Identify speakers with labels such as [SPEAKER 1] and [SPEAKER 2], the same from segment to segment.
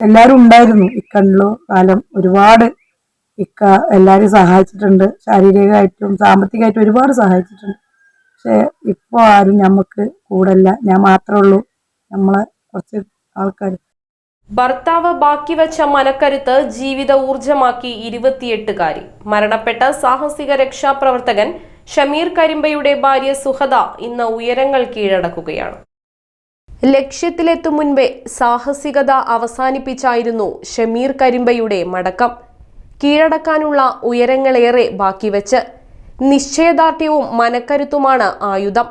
[SPEAKER 1] എല്ലാവരും ഉണ്ടായിരുന്നു. ഇക്കണ്ടിലോ കാലം ഒരുപാട് ഇക്ക എല്ലാവരും സഹായിച്ചിട്ടുണ്ട്. ശാരീരികമായിട്ടും സാമ്പത്തികമായിട്ടും ഒരുപാട് സഹായിച്ചിട്ടുണ്ട്. പക്ഷെ ഇപ്പോൾ ആരും നമുക്ക് കൂടല്ല. ഞാൻ മാത്രമേ ഉള്ളൂ. നമ്മളെ കുറച്ച് ആൾക്കാർ
[SPEAKER 2] ഭർത്താവ് ബാക്കി വെച്ച മനക്കരുത്ത് ജീവിത ഊർജമാക്കി ഇരുപത്തിയെട്ടുകാരി. മരണപ്പെട്ട സാഹസിക രക്ഷാപ്രവർത്തകൻ ഷമീർ കരിമ്പയുടെ ഭാര്യ സുഹദ ഇന്ന് ഉയരങ്ങൾ കീഴടക്കുകയാണ്. ലക്ഷ്യത്തിലെത്തും മുൻപേ സാഹസികത അവസാനിപ്പിച്ചായിരുന്നു ഷമീർ കരിമ്പയുടെ മടക്കം. കീഴടക്കാനുള്ള ഉയരങ്ങളേറെ ബാക്കി വെച്ച് നിശ്ചയദാർഢ്യവും മനക്കരുത്തുമാണ് ആയുധം.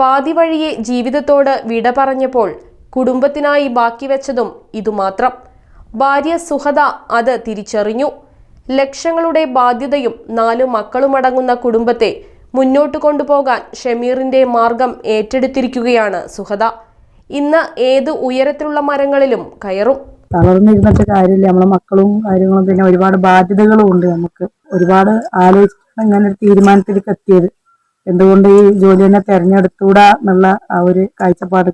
[SPEAKER 2] പാതിവഴിയെ ജീവിതത്തോട് വിട പറഞ്ഞപ്പോൾ കുടുംബത്തിനായി ബാക്കി വെച്ചതും ഇതുമാത്രം. ഭാര്യ സുഹദ അത് തിരിച്ചറിഞ്ഞു. ലക്ഷങ്ങളുടെ ബാധ്യതയും നാലു മക്കളുമടങ്ങുന്ന കുടുംബത്തെ മുന്നോട്ട് കൊണ്ടുപോകാൻ ഷമീറിന്റെ മാർഗം ഏറ്റെടുത്തിരിക്കുകയാണ് സുഹദ. ഇന്ന് ഏത് ഉയരത്തിലുള്ള മരങ്ങളിലും കയറും?
[SPEAKER 1] തളർന്നിരുന്നിട്ട് കാര്യമില്ല. നമ്മളെ മക്കളും കാര്യങ്ങളും പിന്നെ ഒരുപാട് ബാധ്യതകളും ഉണ്ട് നമുക്ക്. ഒരുപാട് ആലോചിച്ചിട്ടാണ് ഇങ്ങനെ ഒരു തീരുമാനത്തിലേക്ക് എത്തിയത്. എന്തുകൊണ്ട് ഈ ജോലി തന്നെ തെരഞ്ഞെടുത്തൂടാ എന്നുള്ള ആ ഒരു കാഴ്ചപ്പാട്.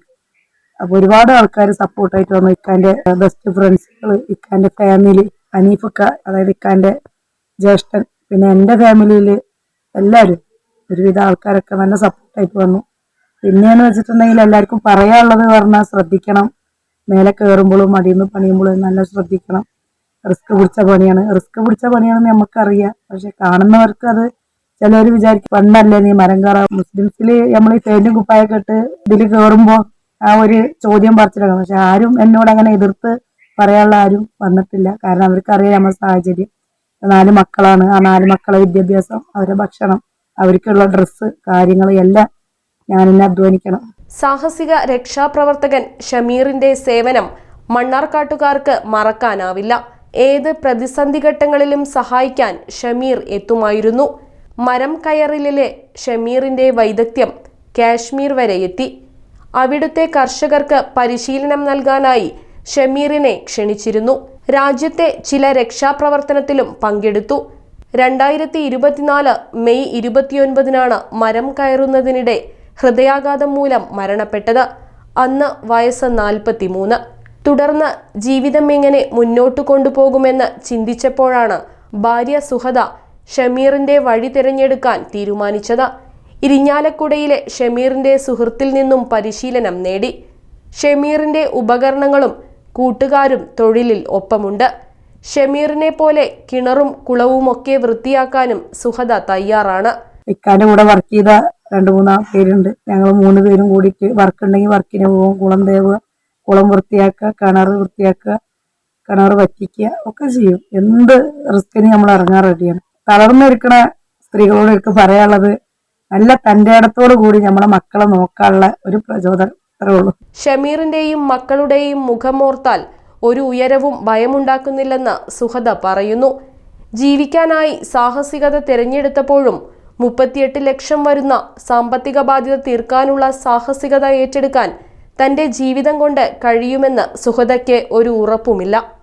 [SPEAKER 1] അപ്പൊ ഒരുപാട് ആൾക്കാർ സപ്പോർട്ടായിട്ട് വന്നു. ഇക്കാന്റെ ബെസ്റ്റ് ഫ്രണ്ട്സുകൾ ഇക്കാന്റെ ഫാമിലി അനീഫക്ക അതായത് ഇക്കാന്റെ ജ്യേഷ്ഠൻ പിന്നെ എന്റെ ഫാമിലിയിൽ എല്ലാവരും ഒരുവിധ ആൾക്കാരൊക്കെ നല്ല സപ്പോർട്ടായിട്ട് വന്നു. പിന്നെയെന്ന് വെച്ചിട്ടുണ്ടെങ്കിൽ എല്ലാവർക്കും പറയാനുള്ളത് പറഞ്ഞാൽ ശ്രദ്ധിക്കണം. മേലെ കയറുമ്പോഴും മടിയുന്നു പണിയുമ്പോഴും നല്ല ശ്രദ്ധിക്കണം. റിസ്ക് പിടിച്ച പണിയാണ്. റിസ്ക് പിടിച്ച പണിയാണെന്ന് നമുക്കറിയാം. പക്ഷെ കാണുന്നവർക്ക് അത് ചിലർ വിചാരിക്കും പണ്ടല്ലേ നീ മരം കയറാം? മുസ്ലിംസിൽ നമ്മൾ ഈ പേന്റും കുപ്പായൊക്കെ ഇട്ട് ഇതിൽ കയറുമ്പോൾ ആ ഒരു ചോദ്യം പറിച്ചിട്ടാണ് പക്ഷെ ആരും എന്നോട് അങ്ങനെ എതിർത്ത് പറയാനുള്ള ആരും വന്നിട്ടില്ല. കാരണം അവർക്കറിയാം നമ്മുടെ സാഹചര്യം. നാല് മക്കളാണ്. ആ നാല് മക്കളെ വിദ്യാഭ്യാസം അവരുടെ ഭക്ഷണം അവർക്കുള്ള ഡ്രസ്സ് കാര്യങ്ങൾ എല്ലാം ഞാൻ എന്നെ അധ്വാനിക്കണം.
[SPEAKER 2] സാഹസിക രക്ഷാപ്രവർത്തകൻ ഷമീറിന്റെ സേവനം മണ്ണാർക്കാട്ടുകാർക്ക് മറക്കാനാവില്ല. ഏത് പ്രതിസന്ധി ഘട്ടങ്ങളിലും സഹായിക്കാൻ ഷമീർ എത്തുമായിരുന്നു. മരം കയറിലെ ഷമീറിന്റെ വൈദഗ്ധ്യം കാശ്മീർ വരെ എത്തി. അവിടുത്തെ കർഷകർക്ക് പരിശീലനം നൽകാനായി ഷമീറിനെ ക്ഷണിച്ചിരുന്നു. രാജ്യത്തെ ചില രക്ഷാപ്രവർത്തനത്തിലും പങ്കെടുത്തു. രണ്ടായിരത്തി ഇരുപത്തിനാല് മെയ് ഇരുപത്തിയൊൻപതിനാണ് മരം കയറുന്നതിനിടെ ഹൃദയാഘാതം മൂലം മരണപ്പെട്ടത്. അന്ന് വയസ്സ് നാൽപ്പത്തിമൂന്ന് തുടർന്ന് ജീവിതം എങ്ങനെ മുന്നോട്ട് കൊണ്ടുപോകുമെന്ന് ചിന്തിച്ചപ്പോഴാണ് ഭാര്യ സുഹദ ഷമീറിന്റെ വഴി തിരഞ്ഞെടുക്കാൻ തീരുമാനിച്ചത്. ഇരിഞ്ഞാലക്കുടയിലെ ഷമീറിന്റെ സുഹൃത്തിൽ നിന്നും പരിശീലനം നേടി. ഷമീറിന്റെ ഉപകരണങ്ങളും കൂട്ടുകാരും തൊഴിലിൽ ഒപ്പമുണ്ട്. ഷമീറിനെ പോലെ കിണറും കുളവുമൊക്കെ വൃത്തിയാക്കാനും സുഹദ തയ്യാറാണ്.
[SPEAKER 1] ഇക്കാന്റെ കൂടെ വർക്ക് ചെയ്ത രണ്ട് മൂന്നാ പേരുണ്ട്. ഞങ്ങൾ മൂന്ന് പേരും കൂടിയിട്ട് വർക്ക് ഉണ്ടെങ്കിൽ വർക്കിന് പോകും കുളം തേവുക കുളം വൃത്തിയാക്കുക കിണർ വൃത്തിയാക്കുക കിണർ വറ്റിക്കുക ഒക്കെ ചെയ്യും. എന്ത് റിസ്കിന് നമ്മൾ ഇറങ്ങാൻ റെഡിയാണ് തളർന്നിരിക്കണ സ്ത്രീകളോട് എനിക്ക് പറയാനുള്ളത് നല്ല തന്റെ ഇടത്തോടു കൂടി നമ്മളെ മക്കളെ നോക്കാനുള്ള ഒരു പ്രചോദനം
[SPEAKER 2] ഷമീറിന്റെയും മക്കളുടെയും മുഖമോർത്താൽ ഒരു ഉയരവും ഭയമുണ്ടാക്കുന്നില്ലെന്ന് സുഹദ പറയുന്നു. ജീവിക്കാനായി സാഹസികത തിരഞ്ഞെടുത്തപ്പോഴും മുപ്പത്തിയെട്ട് ലക്ഷം വരുന്ന സാമ്പത്തിക ബാധ്യത തീർക്കാനുള്ള സാഹസികത ഏറ്റെടുക്കാൻ തന്റെ ജീവിതം കൊണ്ട് കഴിയുമെന്ന് സുഹതയ്ക്ക് ഒരു ഉറപ്പുമില്ല.